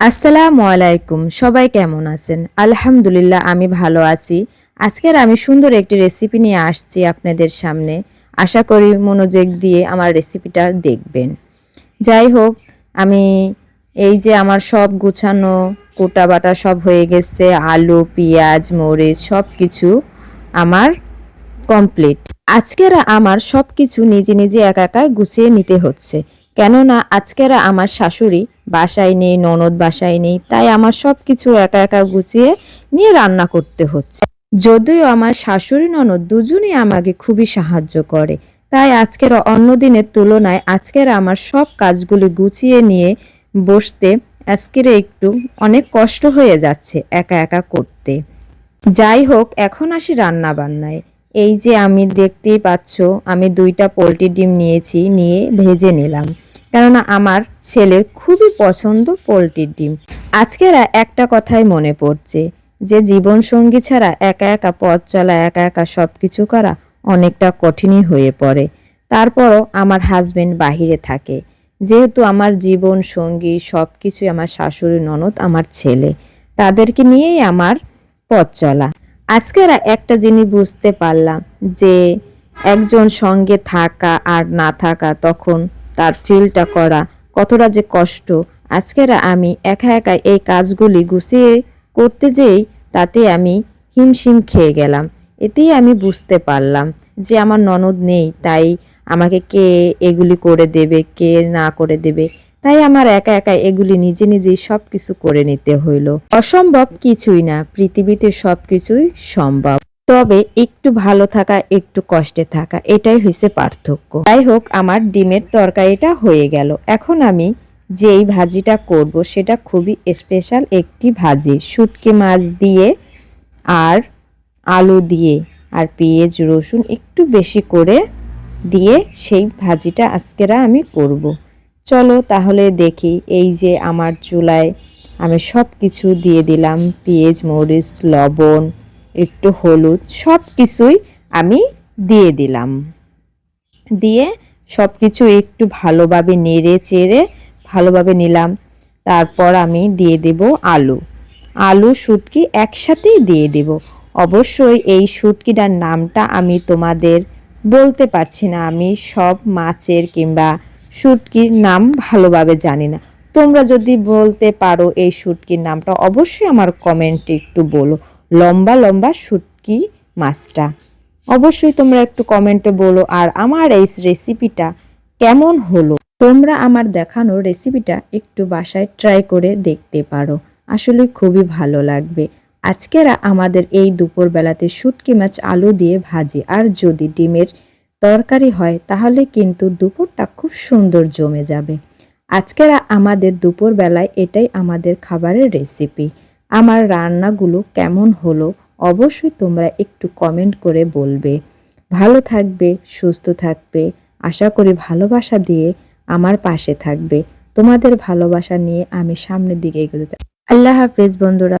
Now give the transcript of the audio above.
আসসালামু আলাইকুম, সবাই কেমন আছেন? আলহামদুলিল্লাহ, আমি ভালো আছি। আজকের আমি সুন্দর একটি রেসিপি নিয়ে আসছি আপনাদের সামনে। আশা করি মনোযোগ দিয়ে আমার রেসিপিটা দেখবেন। যাই হোক, আমি এই যে আমার সব গুছানো, কোটা বাটা সব হয়ে গেছে, আলু, পেঁয়াজ, মরিচ সব কিছু আমার কমপ্লিট আজকের আমার সব কিছু নিজে নিজে একা একা গুছিয়ে নিতে হচ্ছে। কেননা আজকের আমার শাশুড়ি বাসায় নেই, ননদ বাসায় নেই, তাই আমার সব কিছু একা একা গুছিয়ে নিয়ে রান্না করতে হচ্ছে। যদিও আমার শাশুড়ি, ননদ দুজনেই আমাকে খুবই সাহায্য করে, তাই আজকের অন্য দিনের তুলনায় আজকের আমার সব কাজগুলি গুছিয়ে নিয়ে বসতে আজকের একটু অনেক কষ্ট হয়ে যাচ্ছে একা একা করতে। যাই হোক, এখন আসি রান্না বান্নায় এই যে আমি দেখতেই পাচ্ছ, আমি দুইটা পোলট্রি ডিম নিয়েছি, নিয়ে ভেজে নিলাম। কেননা আমার ছেলের খুবই পছন্দ পোলট্রির ডিম। আজকের একটা কথাই মনে পড়ছে যে জীবন সঙ্গী ছাড়া একা একা পথ চলা, একা একা সব কিছু করা অনেকটা কঠিনই হয়ে পড়ে। তারপরও আমার হাজবেন্ড বাহিরে থাকে। যেহেতু আমার জীবন সঙ্গী সব কিছুই আমার শাশুড়ি, ননদ, আমার ছেলে, তাদেরকে নিয়েই আমার পথ চলা। আজকের একটা জিনিস বুঝতে পারলাম যে একজন সঙ্গে থাকা আর না থাকা তখন তার ফিলটা করা। কতটা যে কষ্ট। আজকের আমি একা একা এই কাজগুলি গুছিয়ে করতে যেই, তাতে আমি হিমশিম খেয়ে গেলাম। এতেই আমি বুঝতে পারলাম যে আমার ননদ নেই, তাই আমাকে কে এগুলি করে দেবে, কে না করে দেবে। তাই আমার একা একা এগুলি নিজে নিজেই সব কিছু করে নিতে হইল। অসম্ভব কিছুই না, পৃথিবীতে সব কিছুই সম্ভব। তবে একটু ভালো থাকা, একটু কষ্টে থাকা, এটাই হয়েছে পার্থক্য। যাই হোক, আমার ডিমের তরকারিটা হয়ে গেল। এখন আমি যেই ভাজিটা করব, সেটা খুবই স্পেশাল একটি ভাজি। শুটকি মাছ দিয়ে আর আলু দিয়ে আর পেঁয়াজ, রসুন একটু বেশি করে দিয়ে সেই ভাজিটা আজকেরা আমি করব। চলো তাহলে দেখি, এই যে আমার চুলায় আমি সব কিছু দিয়ে দিলাম, পেঁয়াজ, মরিচ, লবণ একটু হলুদ সব কিছুই আমি দিয়ে দিলাম। দিয়ে সব কিছু একটু ভালোভাবে নেড়ে চেড়ে ভালোভাবে নিলাম। তারপর আমি দিয়ে দেব আলু। আলু, শুটকি একসাথেই দিয়ে দেব। অবশ্যই এই শুটকিটার নামটা আমি তোমাদের বলতে পারছি না। আমি সব মাছের কিংবা শুটকির নাম ভালোভাবে জানি না। তোমরা যদি বলতে পারো এই শুটকির নামটা, অবশ্যই আমার কমেন্টে একটু বলো। লম্বা লম্বা শুটকি মাছটা। অবশ্যই তোমরা একটু কমেন্টে বলো, আর আমার এই রেসিপিটা কেমন হলো? তোমরা আমার দেখানো রেসিপিটা একটু বাসায় ট্রাই করে দেখতে পারো। আসলে খুবই ভালো লাগবে। আজকের আমাদের এই দুপুরবেলাতে শুটকি মাছ আলু দিয়ে ভাজি, আর যদি ডিমের তরকারি হয়, তাহলে কিন্তু দুপুরটা খুব সুন্দর জমে যাবে। আজকের আমাদের দুপুরবেলায় এটাই আমাদের খাবারের রেসিপি আমার রান্নাগুলো কেমন হলো অবশ্যই তোমরা একটু কমেন্ট করে বলবে। ভালো থাকবে, সুস্থ থাকবে, আশা করি ভালোবাসা দিয়ে আমার পাশে থাকবে। তোমাদের ভালোবাসা নিয়ে আমি সামনের দিকে এগোতে আল্লাহ হাফেজ বন্ধুরা।